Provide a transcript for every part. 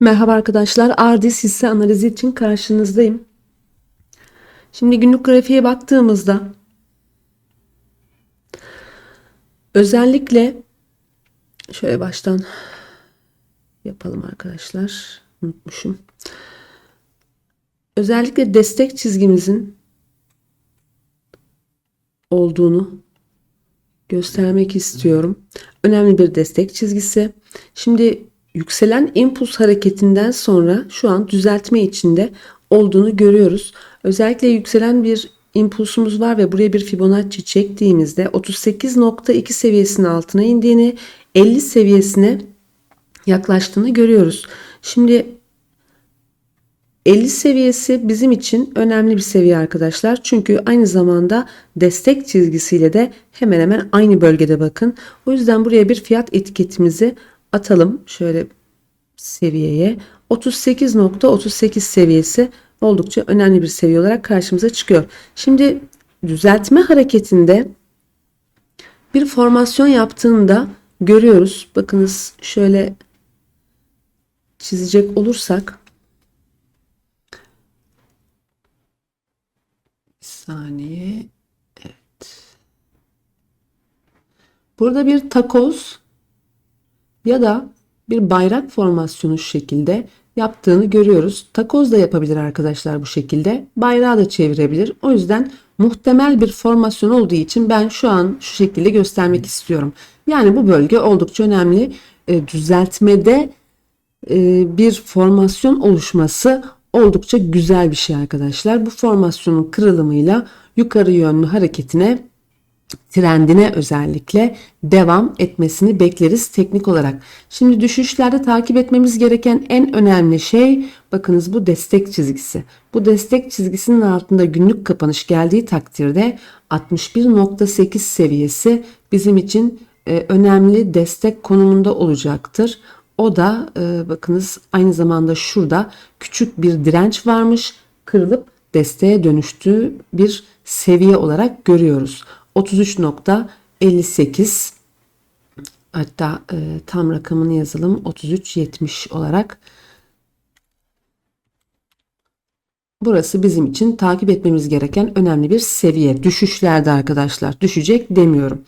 Merhaba arkadaşlar. Ardis hisse analizi için karşınızdayım. Şimdi günlük grafiğe baktığımızda özellikle şöyle baştan yapalım arkadaşlar. Unutmuşum. Özellikle destek çizgimizin olduğunu göstermek istiyorum. Önemli bir destek çizgisi. Şimdi yükselen impuls hareketinden sonra şu an düzeltme içinde olduğunu görüyoruz. Özellikle yükselen bir impulsumuz var ve buraya bir Fibonacci çektiğimizde 38.2 seviyesinin altına indiğini 50 seviyesine yaklaştığını görüyoruz. Şimdi 50 seviyesi bizim için önemli bir seviye arkadaşlar. Çünkü aynı zamanda destek çizgisiyle de hemen hemen aynı bölgede bakın. O yüzden buraya bir fiyat etiketimizi atalım. Şöyle seviyeye 38.38 seviyesi oldukça önemli bir seviye olarak karşımıza çıkıyor. Şimdi düzeltme hareketinde bir formasyon yaptığında görüyoruz. Bakınız şöyle çizecek olursak bir saniye evet burada bir takoz ya da bir bayrak formasyonu şu şekilde yaptığını görüyoruz. Takoz da yapabilir arkadaşlar bu şekilde. Bayrağı da çevirebilir. O yüzden muhtemel bir formasyon olduğu için ben şu an şu şekilde göstermek istiyorum. Yani bu bölge oldukça önemli. E, düzeltmede e, bir formasyon oluşması oldukça güzel bir şey arkadaşlar. Bu formasyonun kırılımıyla yukarı yönlü hareketine trendine özellikle devam etmesini bekleriz teknik olarak. Şimdi düşüşlerde takip etmemiz gereken en önemli şey bakınız bu destek çizgisi. Bu destek çizgisinin altında günlük kapanış geldiği takdirde 61.8 seviyesi bizim için e, önemli destek konumunda olacaktır. O da e, bakınız aynı zamanda şurada küçük bir direnç varmış kırılıp desteğe dönüştüğü bir seviye olarak görüyoruz. 33.58 hatta e, tam rakamını yazalım 33.70 olarak Burası bizim için takip etmemiz gereken önemli bir seviye. Düşüşlerde arkadaşlar. Düşecek demiyorum.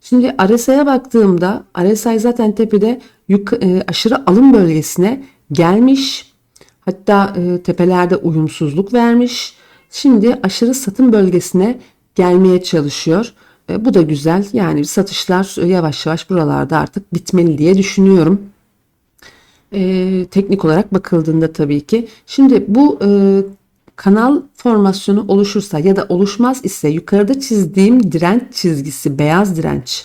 Şimdi RSI'ye baktığımda RSI zaten tepede e, aşırı alım bölgesine gelmiş. Hatta e, tepelerde uyumsuzluk vermiş. Şimdi aşırı satım bölgesine gelmeye çalışıyor. E, bu da güzel. Yani satışlar yavaş yavaş buralarda artık bitmeli diye düşünüyorum. E, teknik olarak bakıldığında tabii ki. Şimdi bu e, kanal formasyonu oluşursa ya da oluşmaz ise yukarıda çizdiğim direnç çizgisi beyaz direnç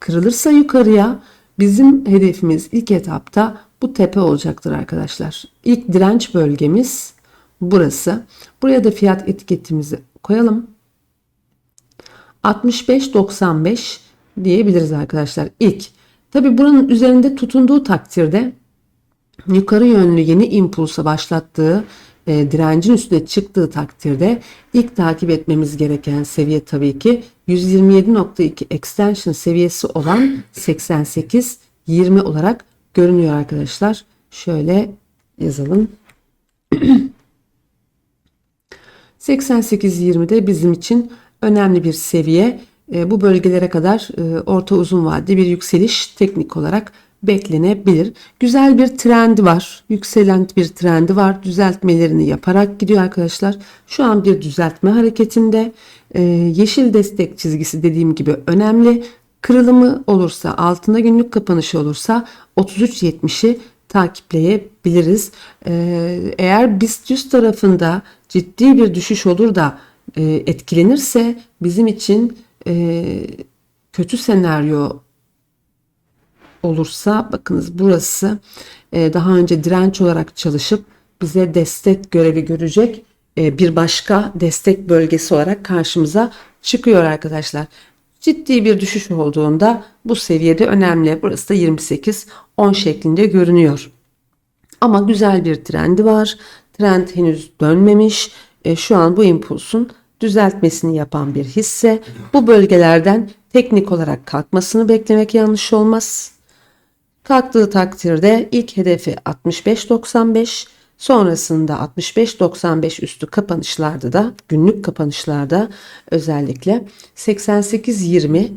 kırılırsa yukarıya bizim hedefimiz ilk etapta bu tepe olacaktır arkadaşlar. İlk direnç bölgemiz burası. Buraya da fiyat etiketimizi koyalım. 65-95 diyebiliriz arkadaşlar ilk. Tabi buranın üzerinde tutunduğu takdirde yukarı yönlü yeni impulsa başlattığı e, direncin üstüne çıktığı takdirde ilk takip etmemiz gereken seviye tabii ki 127.2 extension seviyesi olan 88-20 olarak görünüyor arkadaşlar. Şöyle yazalım. 88-20 bizim için önemli bir seviye. E, bu bölgelere kadar e, orta uzun vadeli bir yükseliş teknik olarak beklenebilir. Güzel bir trendi var. Yükselen bir trendi var. Düzeltmelerini yaparak gidiyor arkadaşlar. Şu an bir düzeltme hareketinde. E, yeşil destek çizgisi dediğim gibi önemli. Kırılımı olursa, altında günlük kapanışı olursa 33.70'i takipleyebiliriz. Eğer BIST 100 tarafında ciddi bir düşüş olur da e, etkilenirse bizim için e, kötü senaryo olursa bakınız burası e, daha önce direnç olarak çalışıp bize destek görevi görecek e, bir başka destek bölgesi olarak karşımıza çıkıyor arkadaşlar. Ciddi bir düşüş olduğunda bu seviyede önemli. Burası da 28 10 şeklinde görünüyor. Ama güzel bir trendi var. Trend henüz dönmemiş. E, şu an bu impulsun düzeltmesini yapan bir hisse. Bu bölgelerden teknik olarak kalkmasını beklemek yanlış olmaz. Kalktığı takdirde ilk hedefi 65.95 sonrasında 65.95 üstü kapanışlarda da günlük kapanışlarda özellikle 88.20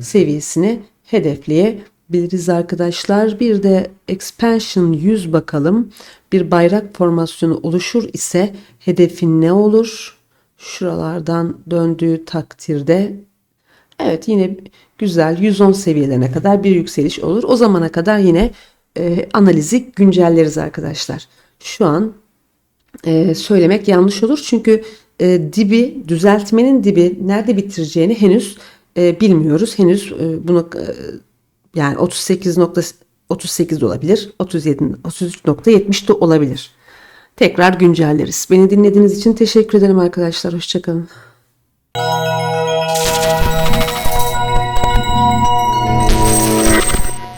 seviyesini hedefleyebiliriz arkadaşlar. Bir de expansion 100 bakalım. Bir bayrak formasyonu oluşur ise hedefin ne olur? Şuralardan döndüğü takdirde Evet yine güzel 110 seviyelerine kadar bir yükseliş olur. O zamana kadar yine e, analizi güncelleriz arkadaşlar. Şu an e, söylemek yanlış olur çünkü e, dibi düzeltmenin dibi nerede bitireceğini henüz e, bilmiyoruz. Henüz e, bunu e, yani 38 nokta 38 de olabilir. 37 33.70 de olabilir. Tekrar güncelleriz. Beni dinlediğiniz için teşekkür ederim arkadaşlar. Hoşçakalın.